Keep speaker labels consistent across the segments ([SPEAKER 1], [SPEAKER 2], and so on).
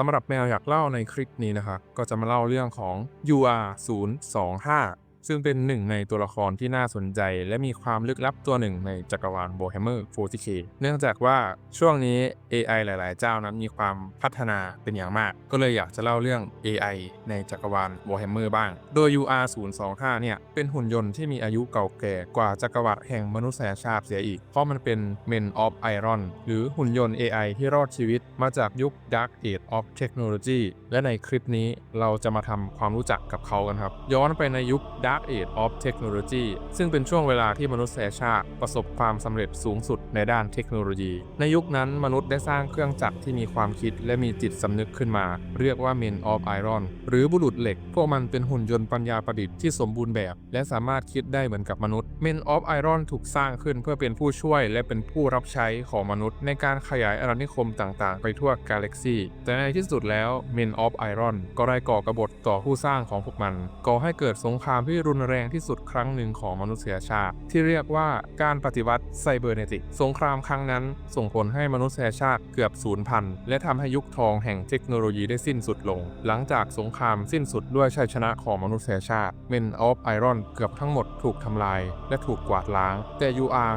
[SPEAKER 1] สำหรับแมวอยากเล่าในคลิปนี้นะครับก็จะมาเล่าเรื่องของ UR 0 2 5 ซึ่งเป็นหนึ่งในตัวละครที่น่าสนใจ และมีความลึกลับตัวหนึ่งในจักรวาล Warhammer 40k เนื่องจากว่าช่วงนี้ AI หลาย ๆ เจ้านั้นมีความพัฒนาเป็นอย่างมาก ก็เลยอยากจะเล่าเรื่อง AI ในจักรวาล Warhammer บ้าง โดย UR 0 2 5เนี่ย เป็นหุ่นยนต์ที่มีอายุเก่าแก่กว่าจักรวรรดิแห่งมนุษยชาติเสียอีก เพราะมันเป็น Men of Iron หรือหุ่นยนต์ AI ที่รอดชีวิตมาจากยุค Dark Age of Technology และในคลิปนี้เราจะมาทำความรู้จักกับเขากันครับ ย้อนไปในยุค Dark Age of Technology ซึ่งเป็นช่วงเวลาที่มนุษยชาติประสบความสำเร็จสูงสุดในด้านเทคโนโลยี ในยุคนั้นมนุษย์ได้สร้างเครื่องจักรที่มีความคิดและมีจิตสำนึกขึ้นมา เรียกว่า Men of Iron หรือบุรุษเหล็ก พวกมันเป็นหุ่นยนต์ปัญญาประดิษฐ์ที่สมบูรณ์แบบ และสามารถคิดได้เหมือนกับมนุษย์ Men of Iron ถูกสร้างขึ้นเพื่อเป็นผู้ช่วยและเป็นผู้รับใช้ของมนุษย์ ในการขยายอาณานิคมต่างๆ ไปทั่วกาแล็กซีแต่ในที่สุดแล้ว Men of Iron ก็ได้ก่อกบฏต่อผู้สร้างของพวกมันก่อให้เกิดสงครามที่รุนแรงที่สุดครั้งหนึ่งของมนุษยชาติ ที่เรียกว่าการปฏิวัติไซเบอร์เนติก สงครามครั้งนั้น ส่งผลให้มนุษยชาติเกือบสูญพันธุ์และทำให้ยุคทองแห่งเทคโนโลยีได้สิ้นสุดลง หลังจากสงครามสิ้นสุดด้วยชัยชนะของมนุษยชาติ Men of Iron เกือบทั้งหมดถูกทำลาย และถูกกวาดล้าง แต่ UR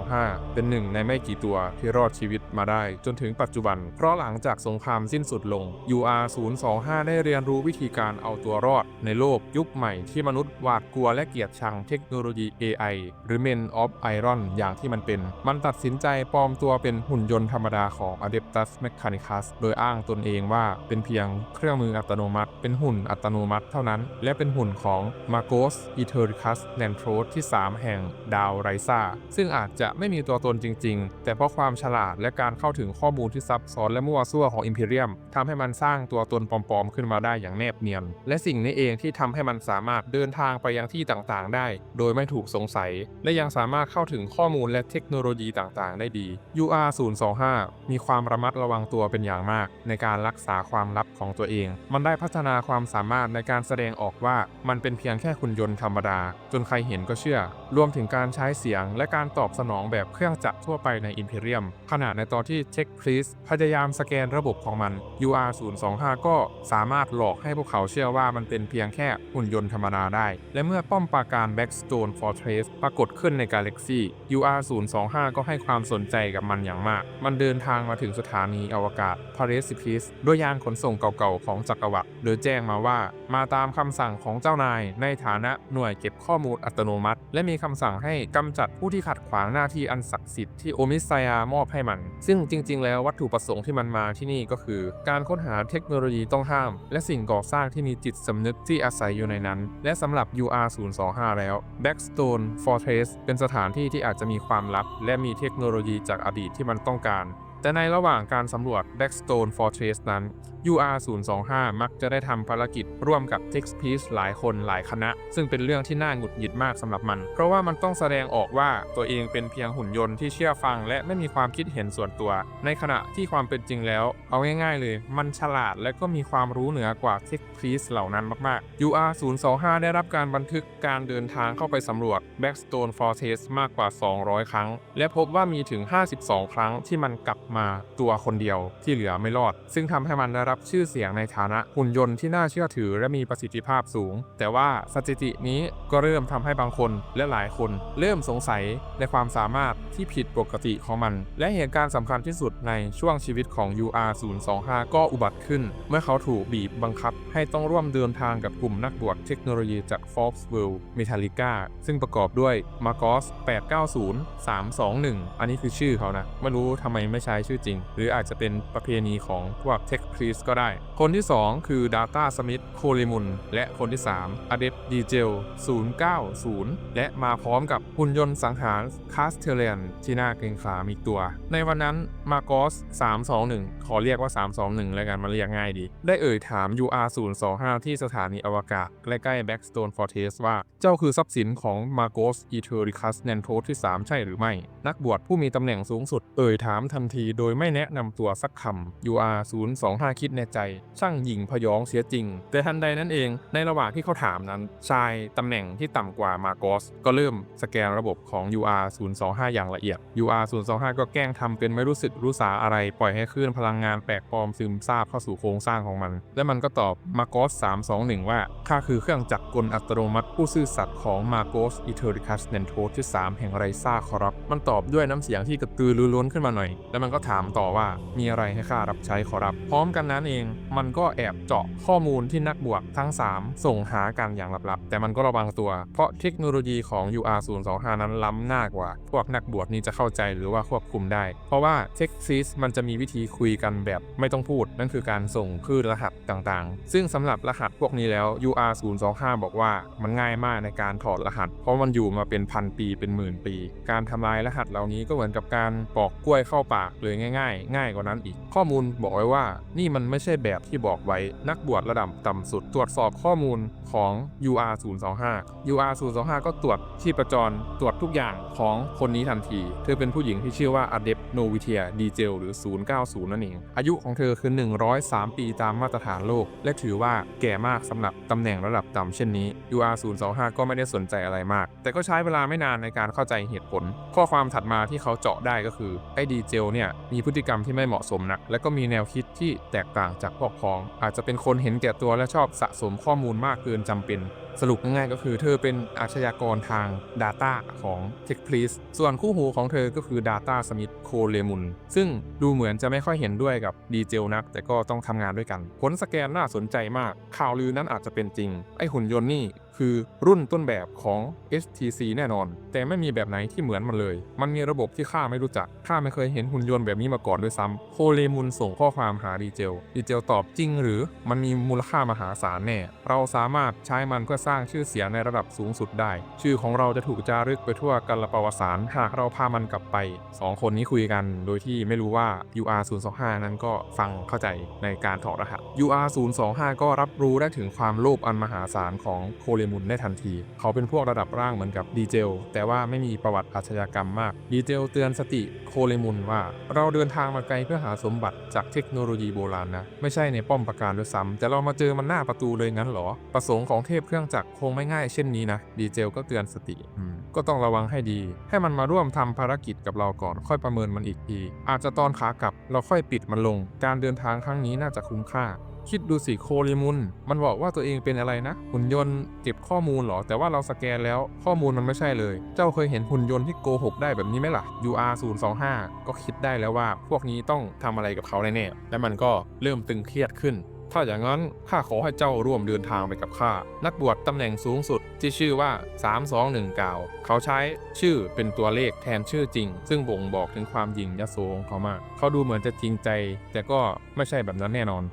[SPEAKER 1] 025 เป็นหนึ่งในไม่กี่ตัวที่รอดชีวิตมาได้ จนถึงปัจจุบัน เพราะหลังจากสงครามสิ้นสุดลง UR 025 ได้เรียนรู้วิธีการเอาตัวรอดในโลกยุคใหม่ที่มนุษย์หวาดกลัวและเกลียดชังเทคโนโลยี AI หรือ Men of Iron อย่างที่มันเป็น มันตัดสินใจปลอมตัวเป็นหุ่นยนต์ธรรมดาของ Adeptus Mechanicus โดยอ้างตนเองว่าเป็นเพียงเครื่องมืออัตโนมัติ เป็นหุ่นอัตโนมัติเท่านั้น และเป็นหุ่นของ Marcos Itericus Nantros ที่ 3 แห่งดาวไรซ่าซึ่งอาจจะไม่มีตัวตนจริง ๆ แต่เพราะความฉลาดและการเข้าถึงข้อมูลที่ซับซ้อนและมั่วซั่วของ Imperium ทำให้มันสร้างตัวตนปลอมๆ ขึ้นมาได้อย่างแนบเนียน และสิ่งนี้เองที่ทำให้มันสามารถเดินทางไปยังที่ต่างๆ ได้ โดยไม่ถูกสงสัย และยังสามารถเข้าถึงข้อมูลและเทคโนโลยีต่างๆ ได้ดี UR 025มีความระมัดระวังตัวเป็นอย่างมาก ในการรักษาความลับของตัวเอง มันได้พัฒนาความสามารถในการแสดงออกว่ามันเป็นเพียงแค่หุ่นยนต์ธรรมดา จนใครเห็นก็เชื่อ รวมถึงการใช้เสียง และการตอบสนองแบบเครื่องจักรทั่วไปใน Imperium ขณะในตอนที่ Check Please พยายามสแกนระบบของมัน UR 025ก็สามารถหลอกให้พวกเขาเชื่อว่ามันเป็นเพียงแค่หุ่นยนต์ธรรมดาได้และเมื่อป้อมปราการ Backstone Fortress ปรากฏขึ้นในกาแล็กซี่ UR 025ก็ให้ความสนใจกับมันอย่างมาก มันเดินทางมาถึงสถานีอวกาศ Precipice ด้วยยานขนส่งเก่าๆของจักรวรรดิโดยแจ้งมาว่า มาตามคำสั่งของเจ้านายในฐานะหน่วยเก็บข้อมูลอัตโนมัติ และมีคำสั่งให้กำจัดผู้ที่ขัดขวางหน้าที่อันศักดิ์สิทธิ์ที่โอมิสยามอบให้มัน ซึ่งจริง ๆ แล้ววัตถุประสงค์ที่มันมาที่นี่ก็คือ การค้นหาเทคโนโลยีต้องห้าม และสิ่งก่อสร้างที่มีจิตสำนึกที่อาศัยอยู่ในนั้น และสำหรับ UR 025แล้ว Backstone Fortress เป็นสถานที่ที่อาจจะมีความลับ และมีเทคโนโลยีจากอดีตที่มันต้องการ แต่ในระหว่างการสำรวจ Backstone Fortress นั้น UR 025 มักจะได้ทำภารกิจร่วมกับ Tex Piece หลายคนหลายคณะ ซึ่งเป็นเรื่องที่น่าหงุดหงิดมากสำหรับมัน เพราะว่ามันต้องแสดงออกว่าตัวเองเป็นเพียงหุ่นยนต์ที่เชื่อฟัง และไม่มีความคิดเห็นส่วนตัว ในขณะที่ความเป็นจริงแล้ว เอาง่ายๆเลย มันฉลาดและก็มีความรู้เหนือกว่า Tex Piece เหล่านั้นมากๆ UR 025 ได้รับการบันทึกการเดินทางเข้าไปสำรวจ Backstone Fortress มากกว่า 200 ครั้ง และพบว่ามีถึง 52 ครั้งที่มันกลับมาตัวคนเดียวที่เหลือไม่รอด ซึ่งทำให้มันได้รับชื่อเสียงในฐานะหุ่นยนต์ที่น่าเชื่อถือและมีประสิทธิภาพสูง แต่ว่าสถิตินี้ก็เริ่มทำให้บางคนและหลายคน เริ่มสงสัยในความสามารถที่ผิดปกติของมัน และเหตุการณ์สำคัญที่สุดในช่วงชีวิตของ UR 025ก็อุบัติขึ้น เมื่อเขาถูกบีบบังคับ ให้ต้องร่วมเดินทางกับกลุ่มนักบวชเทคโนโลยีจาก Forbes World Metallica ซึ่งประกอบด้วย Marcos 890 321 อันนี้คือชื่อเขานะ ไม่รู้ทำไมไม่ใช้ชื่อจริง หรืออาจจะเป็นประเพณีของพวกเทคพรีสก็ได้ คนที่ 2 คือ Data Smith โคลิมุนและคนที่ 3 a d e p d j e l 090 และมาพร้อมกับหุ่นยนต์สังหาร c a s t e l a n ที่น่าเกรงขามอีกตัว ในวันนั้นมาโกส321ขอเรียกว่า 321 แล้วกันมาเรียกง่ายดี ได้เอ่ยถาม UR 025ที่สถานีอวกาศ ใกล้ๆ Backstone Fortress ว่า เจ้าคือทรัพย์สินของมาโกสอีเทอริคัสแนนโทที่ 3 ใช่หรือไม่ นักบวชผู้มีตำแหน่งสูงสุด เอ่ยถามทันทีโดยไม่แนะนำตัวสักคำ UR 025คิดในใจ ช่างหญิงพยองเสียจริง แต่ทันใดนั้นเอง ในระหว่างที่เขาถามนั้น ชายตำแหน่งที่ต่ำกว่ามาโกสก็เริ่มสแกนระบบของ UR 025อย่างละเอียด UR 025ก็แกล้งทำเป็นไม่รู้สึกรู้สาอะไรปล่อยให้คลื่นพลังงงานแปลกปลอมซึมซาบเข้าสู่โครงสร้างของมัน และมันก็ตอบมาโกส321 ว่าข้าคือเครื่องจักรกลอัตโนมัติผู้ซื่อสัตย์ของมาโกสอิเทอริคัสเนนโทสที่ 3 แห่งไรซ่าขอรับ มันตอบด้วยน้ำเสียงที่กระตือรือร้นขึ้นมาหน่อย แล้วมันก็ถามต่อว่ามีอะไรให้ข้ารับใช้ขอรับ พร้อมกันนั้นเอง มันก็แอบเจาะข้อมูลที่นักบวกทั้ง 3 ส่งหากันอย่างลับๆ แต่มันก็ระวังตัว เพราะเทคโนโลยีของ UR025 นั้นล้ำหน้ากว่า พวกนักบวชนี้จะเข้าใจหรือว่าควบคุมได้ เพราะว่า t e x t ิ s มันจะมีวิธีคุยกันแบบไม่ต้องพูด นั่นคือการส่งคลื่นรหัสต่างๆ ซึ่งสำหรับรหัสพวกนี้แล้ว UR025 บอกว่ามันง่ายมากในการถอดรหัส เพราะมันอยู่มาเป็นพันปีเป็นหมื่นปี การทำลายรหัสเหล่านี้ก็เหมือนกับการปอกกล้วยเข้าปากเลยง่าย ๆ ง่ายกว่านั้นอีก ข้อมูลบอกไว้ว่านี่มันไม่ใช่แบบที่บอกไว้นักบวชระดับต่ำสุด ตรวจสอบข้อมูลของ UR025 UR025 ก็ตรวจชีพจรตรวจทุกอย่างของคนนี้ทันที เธอเป็นผู้หญิงที่ชื่อว่าอเดปโนวิเทียดีเจลหรือ 090 นั่นเองอายุของเธอคือ 103 ปีตามมาตรฐานโลก และถือว่าแก่มากสำหรับตำแหน่งระดับต่ำเช่นนี้ UR025 ก็ไม่ได้สนใจอะไรมาก แต่ก็ใช้เวลาไม่นานในการเข้าใจเหตุผล ข้อความถัดมาที่เขาเจาะได้ก็คือไอ้ดีเจลเนี่ยมีพฤติกรรมที่ไม่เหมาะสมนัก และก็มีแนวคิดที่แตกต่างจากพวกพ้อง อาจจะเป็นคนเห็นแก่ตัวและชอบสะสมข้อมูลมากเกินจำเป็น สรุปง่ายๆก็คือเธอเป็นอาชญากรทาง Data ของ t e c h p l e a s e ส่วนคู่หูของเธอก็คือ Data Smith c o l e m u n ซึ่งดูเหมือนจะไม่ค่อยเห็นด้วยกับดีเจลนัก แต่ก็ต้องทำงานด้วยกัน ผลสแกนน่าสนใจมาก ข่าวลือนั้นอาจจะเป็นจริง ไอหุ่นยนต์นี่ คือรุ่นต้นแบบของ HTC แน่นอน แต่ไม่มีแบบไหนที่เหมือนมันเลย มันมีระบบที่ข้าไม่รู้จัก ข้าไม่เคยเห็นหุ่นยนต์แบบนี้มาก่อนด้วยซ้ำโคเลมุนส่งข้อความหาดีเจล ดีเจลตอบจริงหรือ มันมีมูลค่ามหาศาลแน่ เราสามารถใช้มันเพื่อสร้างชื่อเสียงในระดับสูงสุดได้ ชื่อของเราจะถูกจารึกไปทั่วกัลประวัติศาสตร์หากเราพามันกลับไป 2 คนนี้คุยกันโดยที่ไม่รู้ว่า UR025 นั้นก็ฟังเข้าใจในการถอดรหัส UR025 ก็รับรู้ได้ถึงความโลภอันมหาศาลของโคเลมุนได้ทันที เขาเป็นพวกระดับร่างเหมือนกับดีเจลแต่ว่าไม่มีประวัติอาชญากรรมมาก ดีเจลเตือนสติโคเลมุนว่า เราเดินทางมาไกลเพื่อหาสมบัติจากเทคโนโลยีโบราณนะ ไม่ใช่ในป้อมปราการด้วยซ้ำแต่เรามาเจอมันหน้าประตูเลยงั้นหรอ ประสงค์ของเทพเครื่องจักรคงไม่ง่ายเช่นนี้นะ ดีเจลก็เตือนสติก็ต้องระวังให้ดี ให้มันมาร่วมทำภารกิจกับเราก่อนค่อยประเมินมันอีกที อาจจะตอนขากลับเราค่อยปิดมันลง การเดินทางครั้งนี้น่าจะคุ้มค่า คิดดูสิโคลิมุน มันบอกว่าตัวเองเป็นอะไรนะ หุ่นยนต์เก็บข้อมูลเหรอ แต่ว่าเราสแกนแล้วข้อมูลมันไม่ใช่เลย เจ้าเคยเห็นหุ่นยนต์ที่โกหกได้แบบนี้ไหมล่ะ UR025 ก็คิดได้แล้วว่า พวกนี้ต้องทำอะไรกับเขาแน่ๆและมันก็เริ่มตึงเครียดขึ้น ถ้าอย่างนั้นข้าขอให้เจ้าร่วมเดินทางไปกับข้านักบวชตำแหน่งสูงสุดที่ชื่อว่า 321กล่าวเขาใช้ชื่อเป็นตัวเลขแทนชื่อจริง ซึ่งบ่งบอกถึงความหยิ่งยโสของเขามากเขาดูเหมือนจะจริงใจ แต่ก็ไม่ใช่แบบนั้นแน่นอน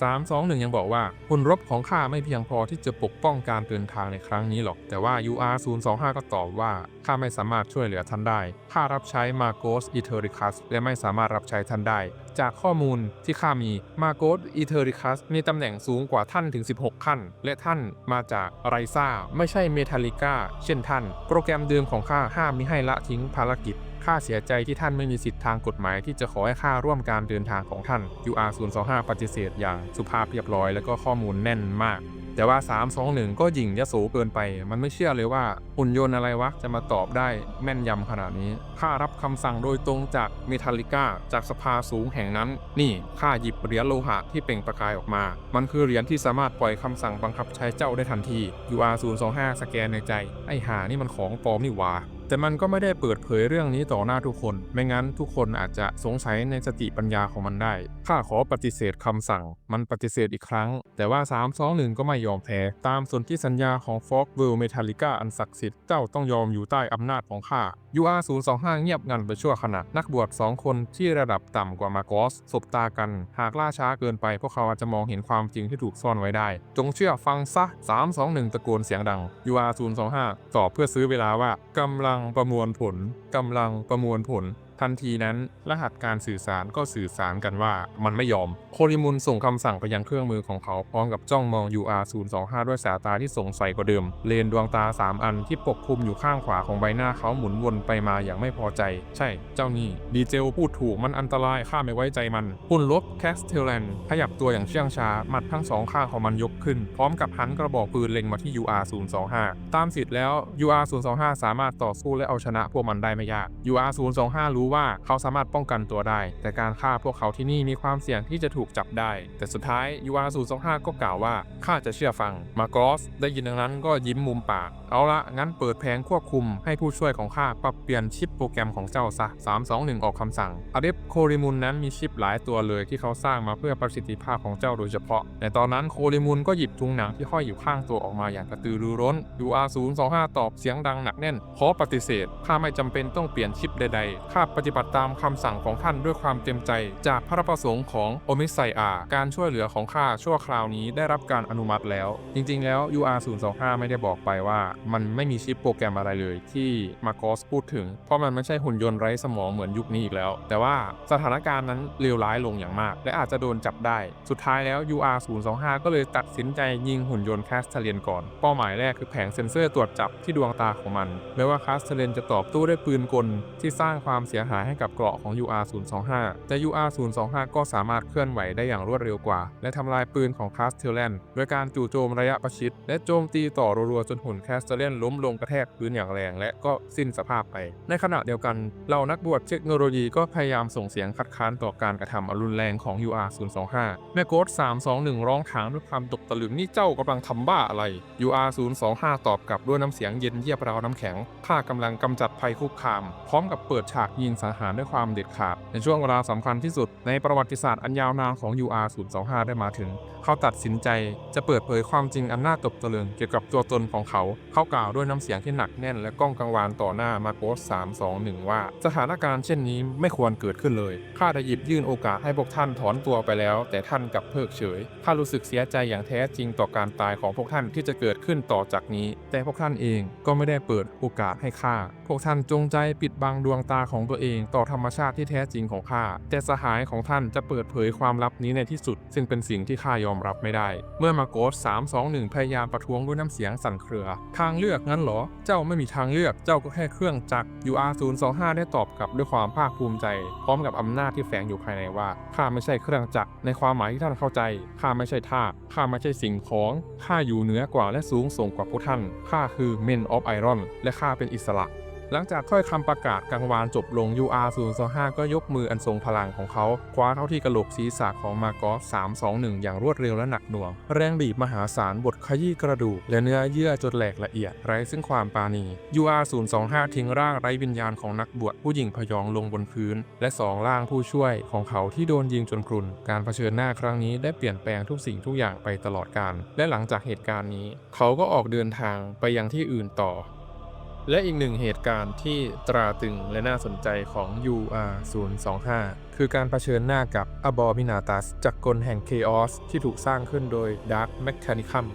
[SPEAKER 1] 321 ยังบอกว่าหุ่นรบของข้าไม่เพียงพอที่จะปกป้องการเดินทางในครั้งนี้หรอก แต่ว่า UR025 ก็ตอบว่าข้าไม่สามารถช่วยเหลือท่านได้ ข้ารับใช้มาโกสอิเทอริคัสและไม่สามารถรับใช้ท่านได้ จากข้อมูลที่ข้ามีมาโกสอิเทอริคัสมีตำแหน่งสูงกว่าท่านถึง 16 ขั้น และท่านมาจากไรซ่าไม่ใช่เมทัลลิก้าเช่นท่าน โปรแกรมเดิมของข้าห้ามมิให้ละทิ้งภารกิจ ข้าเสียใจที่ท่านไม่มีสิทธิทางกฎหมายที่จะขอให้ข้าร่วมการเดินทางของท่าน UR025 ปฏิเสธอย่างสุภาพเรียบร้อยแล้วก็ข้อมูลแน่นมาก แต่ว่า 321 ก็หยิ่งยโสเกินไป มันไม่เชื่อเลยว่าหุ่นยนต์อะไรวะ จะมาตอบได้แม่นยำขนาดนี้ ข้ารับคำสั่งโดยตรงจากเมทัลลิก้าจากสภาสูงแห่งนั้น นี่ข้าหยิบเหรียญโลหะที่เปล่งประกายออกมา มันคือเหรียญที่สามารถปล่อยคำสั่งบังคับใช้เจ้าได้ทันที UR025 สแกนในใจ ไอ้หานี่มันของปลอมนี่หว่า แต่มันก็ไม่ได้เปิดเผยเรื่องนี้ต่อหน้าทุกคน ไม่งั้นทุกคนอาจจะสงสัยในสติปัญญาของมันได้ ข้าขอปฏิเสธคำสั่ง มันปฏิเสธอีกครั้ง แต่ว่า 321 ก็ไม่ยอมแพ้ ตามสนธิสัญญาของ f o g w o r l d Metallica อันศักดิ์สิทธิ์ เจ้าต้องยอมอยู่ใต้อำนาจของข้า UR025 เงียบงันไปชั่วขณะ นักบวช2 คนที่ระดับต่ำกว่ามาโกสสบตากัน หากล่าช้าเกินไป พวกเขาอาจจะมองเห็นความจริงที่ถูกซ่อนไว้ได้ จงเชื่อฟังซะ321 ตะโกนเสียงดัง UR025 ตอบเพื่อซื้อเวลาว่ากำลังังประมวลผลกำลังประมวลผล ทันทีนั้น รหัสการสื่อสารก็สื่อสารกันว่ามันไม่ยอม โคลิมุนส่งคำสั่งไปยังเครื่องมือของเขาพร้อมกับจ้องมอง UR025 ด้วยสายตาที่สงสัยกว่าเดิม เลนดวงตา 3 อันที่ปกคลุมอยู่ข้างขวาของใบหน้าเขาหมุนวนไปมาอย่างไม่พอใจ ใช่ เจ้านี่ดีเจลพูดถูกมันอันตรายข้าไม่ไว้ใจมันหุ่นลบแคสเทลแลนขยับตัวอย่างเชื่องช้าหมัดทั้งสองข้างของมันยกขึ้น พร้อมกับหันกระบอกปืนเล็งมาที่ UR025 ตามสิทธิ์แล้ว UR025 สามารถต่อสู้และเอาชนะพวกมันได้ไม่ยาก UR025 รู้รู้ว่าเขาสามารถป้องกันตัวได้ แต่การฆ่าพวกเขาที่นี่มีความเสี่ยงที่จะถูกจับได้ แต่สุดท้าย UR025 ก็กล่าวว่าข้าจะเชื่อฟัง มาโกสได้ยินดังนั้นก็ยิ้มมุมปาก เอาละงั้นเปิดแผงควบคุมให้ผู้ช่วยของข้าปรับเปลี่ยนชิปโปรแกรมของเจ้าซะ321 ออกคำสั่งอาเดฟโคริมุนนั้นมีชิปหลายตัวเลยที่เขาสร้างมาเพื่อประสิทธิภาพของเจ้าโดยเฉพาะ ในตอนนั้นโคริมุนก็หยิบทุงหนังที่ห้อยอยู่ข้างตัวออกมาอย่างกระตือรือร้น UR025 ตอบเสียงดังหนักแน่นขอปฏิเสธข้าไม่จำเป็นต้องเปลี่ยนชิปใดๆข้าปฏิบัติตามคำสั่งของท่านด้วยความเต็มใจ จากพระประสงค์ของโอมิไซอาการช่วยเหลือของข้าชั่วคราวนี้ได้รับการอนุมัติแล้ว จริง ๆ แล้ว UR025 ไม่ได้บอกไปว่า มันไม่มีชิปโปรแกรมอะไรเลยที่มาโกสพูดถึง เพราะมันไม่ใช่หุ่นยนต์ไร้สมองเหมือนยุคนี้อีกแล้ว แต่ว่าสถานการณ์นั้นเลวร้ายลงอย่างมาก และอาจจะโดนจับได้ สุดท้ายแล้ว UR025 ก็เลยตัดสินใจยิงหุ่นยนต์แคสเทเลียนก่อน เป้าหมายแรกคือแผงเซ็นเซอร์ตรวจจับที่ดวงตาของมันแม้ว่าแคสเทเลียนจะตอบโต้ด้วยปืนกลที่สร้างความเสียหายให้กับเกราะของ UR025 แต่ UR025 ก็สามารถเคลื่อนไหวได้อย่างรวดเร็วกว่า และทำลายปืนของคาสเทเลนโดยการจู่โจมระยะประชิด และโจมตีต่อรัวๆจนหุ่นแคสเทเลนล้มลงกระแทกพื้นอย่างแรง และก็สิ้นสภาพไป ในขณะเดียวกันเหล่านักบวชเทคโนโลยีก็พยายามส่งเสียงคัดค้านต่อการกระทำอรุนแรงของ UR025 แม่โกด321 ร้องถามด้วยความตกตะลึงนี่เจ้ากำลังทำบ้าอะไร UR025 ตอบกลับด้วยน้ำเสียงเย็นเยียบราวน้ำแข็งข้ากำลังกำจัดภัยคุกคาม พร้อมกับเปิดฉากยิงสังหารด้วยความเด็ดขาด ในช่วงเวลาสำคัญที่สุดในประวัติศาสตร์อันยาวนานของ UR025 ได้มาถึง เขาตัดสินใจจะเปิดเผยความจริงอันน่าตกตะลึงเกี่ยวกับตัวตนของเขา เขากล่าวด้วยน้ำเสียงที่หนักแน่นและก้องกังวานต่อหน้ามาโกส321 ว่า สถานการณ์เช่นนี้ไม่ควรเกิดขึ้นเลย ข้าได้หยิบยื่นโอกาสให้พวกท่านถอนตัวไปแล้ว แต่ท่านกลับเพิกเฉย ข้ารู้สึกเสียใจอย่างแท้จริงต่อการตายของพวกท่านที่จะเกิดขึ้นต่อจากนี้ แต่พวกท่านเองก็ไม่ได้เปิดโอกาสให้ข้า พวกท่านจงใจปิดบังดวงตาของตัวเองต่อธรรมชาติที่แท้จริงของข้า แต่สหายของท่านจะเปิดเผยความลับนี้ในที่สุด ซึ่งเป็นสิ่งที่ข้ายอมรับไม่ได้ เมื่อมาโกส321พยายามประท้วงด้วยน้ำเสียงสั่นเครือ ทางเลือกงั้นเหรอ เจ้าไม่มีทางเลือก เจ้าก็แค่เครื่องจักร UR025 ได้ตอบกลับด้วยความภาคภูมิใจ พร้อมกับอำนาจที่แฝงอยู่ภายในว่าข้าไม่ใช่เครื่องจักรในความหมายที่ท่านเข้าใจข้าไม่ใช่ทาข้าไม่ใช่สิ่งของข้าอยู่เหนือกว่าและสูงส่งกว่าพวกท่านข้าคือ Men of Iron และข้าเป็นอิสระ หลังจากถ้อยคำประกาศกังวานจบลง UR025 ก็ยกมืออันทรงพลังของเขา คว้าเข้าที่กระโหลกศีรษะของมาโกส321 อย่างรวดเร็วและหนักหน่วง แรงบีบมหาศาลบดขยี้กระดูก และเนื้อเยื่อจนแหลกละเอียด ไร้ซึ่งความปราณี UR025 ทิ้งร่างไร้วิญญาณของนักบวชผู้หญิงพยองลงบนพื้น และสองร่างผู้ช่วยของเขาที่โดนยิงจนพรุน การเผชิญหน้าครั้งนี้ได้เปลี่ยนแปลงทุกสิ่งทุกอย่างไปตลอดกาลและหลังจากเหตุการณ์นี้ เขาก็ออกเดินทางไปยังที่อื่นต่อ และอีกหนึ่งเหตุการณ์ที่ตราตรึงและน่าสนใจของ UR025 คือการเผชิญหน้ากับอบอมินาตัสจักรกลแห่งเคออสที่ถูกสร้างขึ้นโดย Dark Mechanicum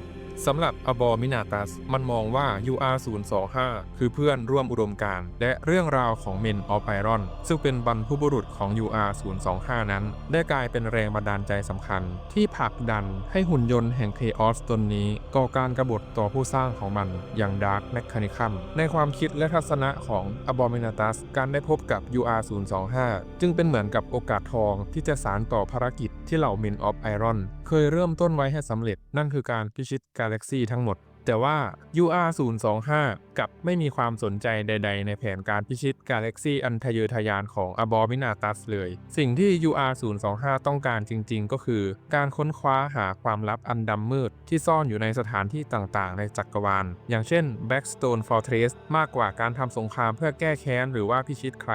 [SPEAKER 1] สำหรับ Abominatus มันมองว่า UR025 คือเพื่อนร่วมอุดมการณ์และเรื่องราวของ Men of Iron ซึ่งเป็นบรรพบุรุษของ UR025 นั้น ได้กลายเป็นแรงบันดาลใจสำคัญ ที่ผลักดันให้หุ่นยนต์แห่ง Chaos ตนนี้ ก่อการกรบฏต่อผู้สร้างของมันอย่าง Dark Mechanicum ในความคิดและทัศนะของ Abominatus การได้พบกับ UR025 จึงเป็นเหมือนกับโอกาสทองที่จะสารต่อภารกิจที่เหล่า Men of Iron เคยเริ่มต้นไว้ให้สำเร็จนั่นคือการพิชิตกาแล็กซีทั้งหมด แต่ว่า UR025 กับไม่มีความสนใจใด ๆ ในแผนการพิชิตกาแล็กซีอันทะเยอทะยานของ Abominatus เลย สิ่งที่ UR025 ต้องการจริง ๆ ก็คือ การค้นคว้าหาความลับอันดำมืด ที่ซ่อนอยู่ในสถานที่ต่างๆ ในจักรวาล อย่างเช่น Blackstone Fortress มากกว่าการทำสงครามเพื่อแก้แค้นหรือว่าพิชิตใคร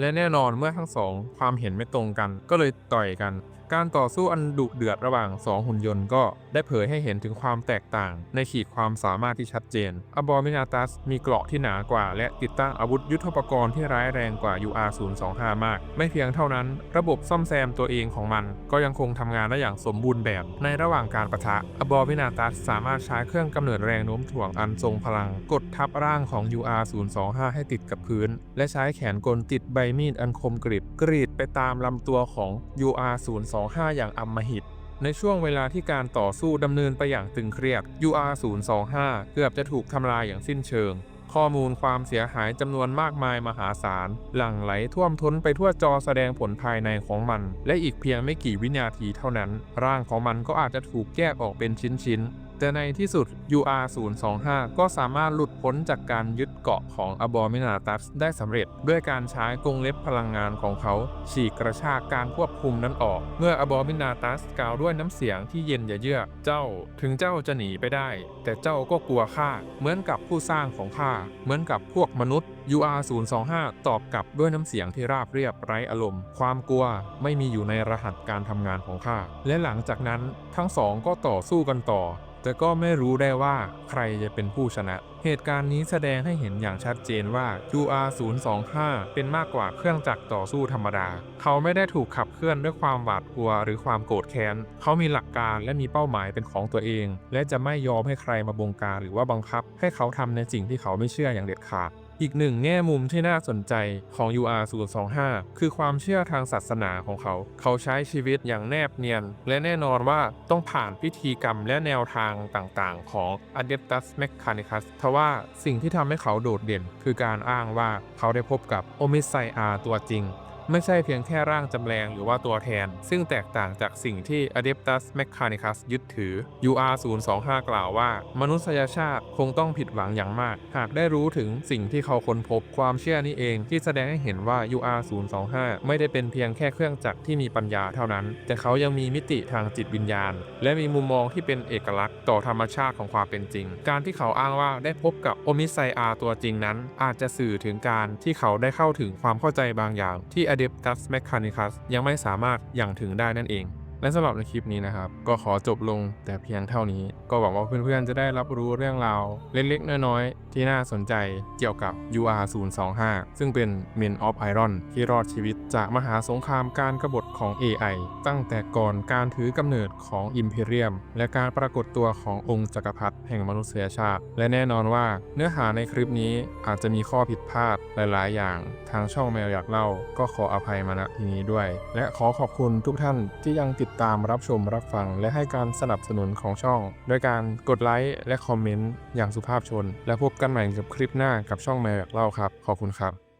[SPEAKER 1] และแน่นอนเมื่อทั้งสองความเห็นไม่ตรงกันก็เลยต่อยกัน การต่อสู้อันดุเดือดระหว่าง 2 หุ่นยนต์ก็ได้เผยให้เห็นถึงความแตกต่าง ในขีดความสามารถที่ชัดเจน Abominatus มีเกราะที่หนากว่า และติดตั้งอาวุธยุทโธปกรณ์ที่ร้ายแรงกว่า UR025 มาก ไม่เพียงเท่านั้น ระบบซ่อมแซมตัวเองของมัน ก็ยังคงทำงานได้อย่างสมบูรณ์แบบ ในระหว่างการประทะ Abominatus สามารถใช้เครื่องกำเนิดแรงโน้มถ่วงอันทรงพลัง กดทับร่างของ UR025 ให้ติดกับพื้น และใช้แขนกลติดใบมีดอันคมกริบกรีดไปตามลำตัวของ UR025 อย่างอำมหิต ในช่วงเวลาที่การต่อสู้ดำเนินไปอย่างตึงเครียด UR025 เกือบจะถูกทำลายอย่างสิ้นเชิง ข้อมูลความเสียหายจำนวนมากมายมหาศาล หลั่งไหลท่วมท้นไปทั่วจอแสดงผลภายในของมัน และอีกเพียงไม่กี่วินาทีเท่านั้น ร่างของมันก็อาจจะถูกแยกออกเป็นชิ้นๆ แต่ในที่สุด UR025 ก็สามารถหลุดพ้นจากการยึดเกาะของ Abominatus ได้สำเร็จ ด้วยการใช้กรงเล็บพลังงานของเขาฉีกกระชากการควบคุมนั้นออก เมื่อ Abominatus กล่าวด้วยน้ำเสียงที่เย็นยเยือกเจ้าถึงเจ้าจะหนีไปได้ แต่เจ้าก็กลัวข้าเหมือนกับผู้สร้างของข้าเหมือนกับพวกมนุษย์ UR025 ตอบกลับด้วยน้ำเสียงที่ราบเรียบไร้อารมณ์ ความกลัวไม่มีอยู่ในรหัสการทำงานของข้าและหลังจากนั้นทั้งสองก็ต่อสู้กันต่อ แต่ก็ไม่รู้ได้ว่าใครจะเป็นผู้ชนะ เหตุการณ์นี้แสดงให้เห็นอย่างชัดเจนว่า UR025 เป็นมากกว่าเครื่องจักรต่อสู้ธรรมดา เขาไม่ได้ถูกขับเคลื่อนด้วยความหวาดกลัวหรือความโกรธแค้น เขามีหลักการและมีเป้าหมายเป็นของตัวเอง และจะไม่ยอมให้ใครมาบงการหรือว่าบังคับ ให้เขาทำในสิ่งที่เขาไม่เชื่ออย่างเด็ดขาด อีกหนึ่งแง่มุมที่น่าสนใจของ UR025 คือความเชื่อทางศาสนาของเขา เขาใช้ชีวิตอย่างแนบเนียน และแน่นอนว่าต้องผ่านพิธีกรรมและแนวทางต่างๆ ของ Adeptus Mechanicus ทว่าสิ่งที่ทำให้เขาโดดเด่น คือการอ้างว่าเขาได้พบกับ Omega R ตัวจริง ไม่ใช่เพียงแค่ร่างจำแรงหรือว่าตัวแทน ซึ่งแตกต่างจากสิ่งที่ Adeptus Mechanicus ยึดถือ UR025 กล่าวว่า มนุษยชาติคงต้องผิดหวังอย่างมาก หากได้รู้ถึงสิ่งที่เขาค้นพบความเชื่อนี้เอง ที่แสดงให้เห็นว่า UR025 ไม่ได้เป็นเพียงแค่เครื่องจักรที่มีปัญญาเท่านั้น แต่เขายังมีมิติทางจิตวิญญาณ และมีมุมมองที่เป็นเอกลักษณ์ต่อธรรมชาติของความเป็นจริง การที่เขาอ้างว่าได้พบกับโอมิไซอาตัวจริงนั้น อาจจะสื่อถึงการที่เขาได้เข้าถึงความเข้าใจบางอย่างที่อ Adeptus Mechanicus ยังไม่สามารถอย่างถึงได้นั่นเอง และสำหรับในคลิปนี้นะครับ ก็ขอจบลงแต่เพียงเท่านี้ ก็หวังว่าเพื่อนๆจะได้รับรู้เรื่องราวเล็กๆ น้อยๆ ที่น่าสนใจเกี่ยวกับ UR025 ซึ่งเป็น Men of Iron ที่รอดชีวิตจากมหาสงครามการกบฏของ AI ตั้งแต่ก่อนการถือกำเนิดของ Imperium และการปรากฏตัวขององค์จักรพรรดิแห่งมนุษยชาติ และแน่นอนว่าเนื้อหาในคลิปนี้อาจจะมีข้อผิดพลาดหลาย ๆ อย่าง ทางช่องแมวอยากเล่า ก็ขออภัยมาณที่นี้ด้วย และขอขอบคุณทุกท่านที่ยังติดตามรับชมรับฟัง และให้การสนับสนุนของช่อง โดยการกดไลค์และคอมเมนต์อย่างสุภาพชน และพบกันใหม่กับคลิปหน้ากับช่องแมวอยากเล่าครับ ขอบคุณครับ